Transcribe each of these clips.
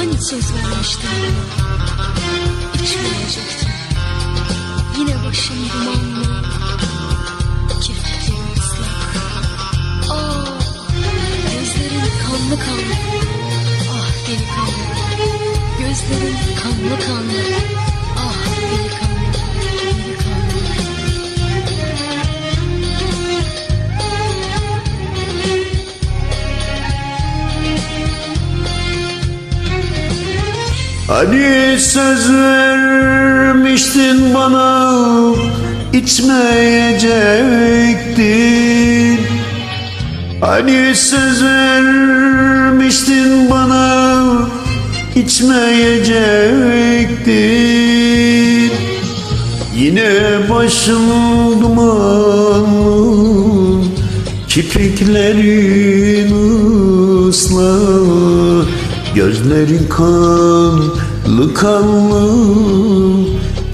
açtın İçmeyecektin Yine başın dumanlı Kirpiklerin ıslak. Ah Gözlerin kanlı kanlı. Ah delikanlı. Gözlerin kanlı kanlı Hani söz vermiştin bana içmeyecektin Hani söz vermiştin bana içmeyecektin Yine başım dumanlı Kirpiklerin ıslak Gözlerin kanlı kanlı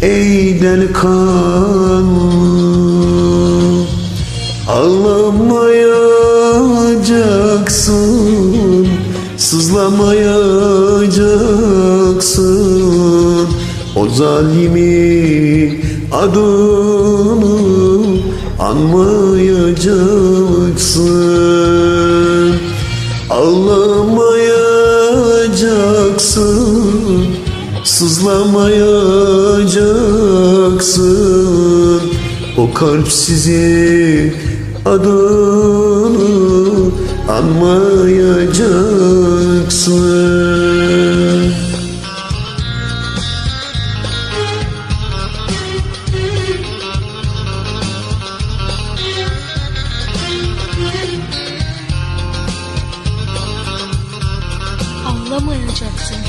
Ey delikanlı Ağlamayacaksın Sızlamayacaksın. O zalimi adını anmayacaksın. Ağlamayacaksın Sızlamayacaksın O kalp sizi adını anmayacaksın. Ağlamayacaktın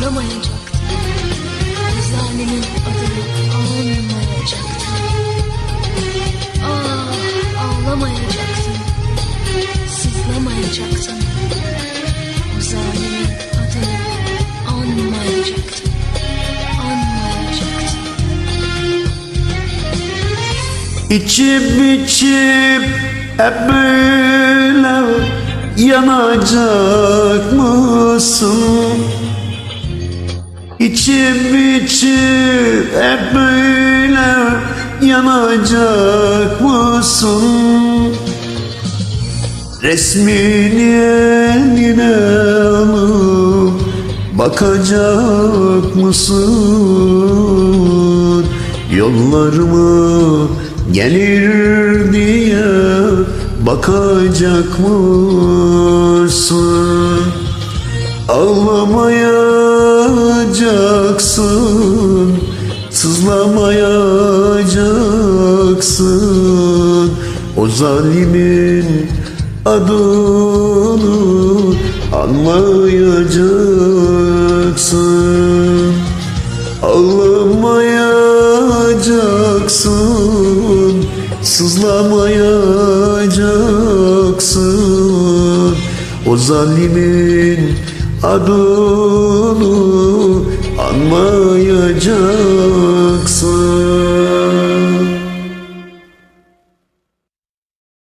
Sızlamayacaktın O zalimin adını anmayacaktın Ah ağlamayacaktın. Sızlamayacaktın. O zalimin adını anmayacaktın. Anmayacaktın. İçip içip hep böyle yanacak mısın? İçip içip hep böyle yanacak mısın? Resmini eline alıp bakacak mısın? Yollarıma gelir diye bakacak mısın? Ağlamayacaksın, sızlamayacaksın O zalimin adını anmayacaksın Ağlamayacaksın, sızlamayacaksın. O zalimin adını anmayacaksın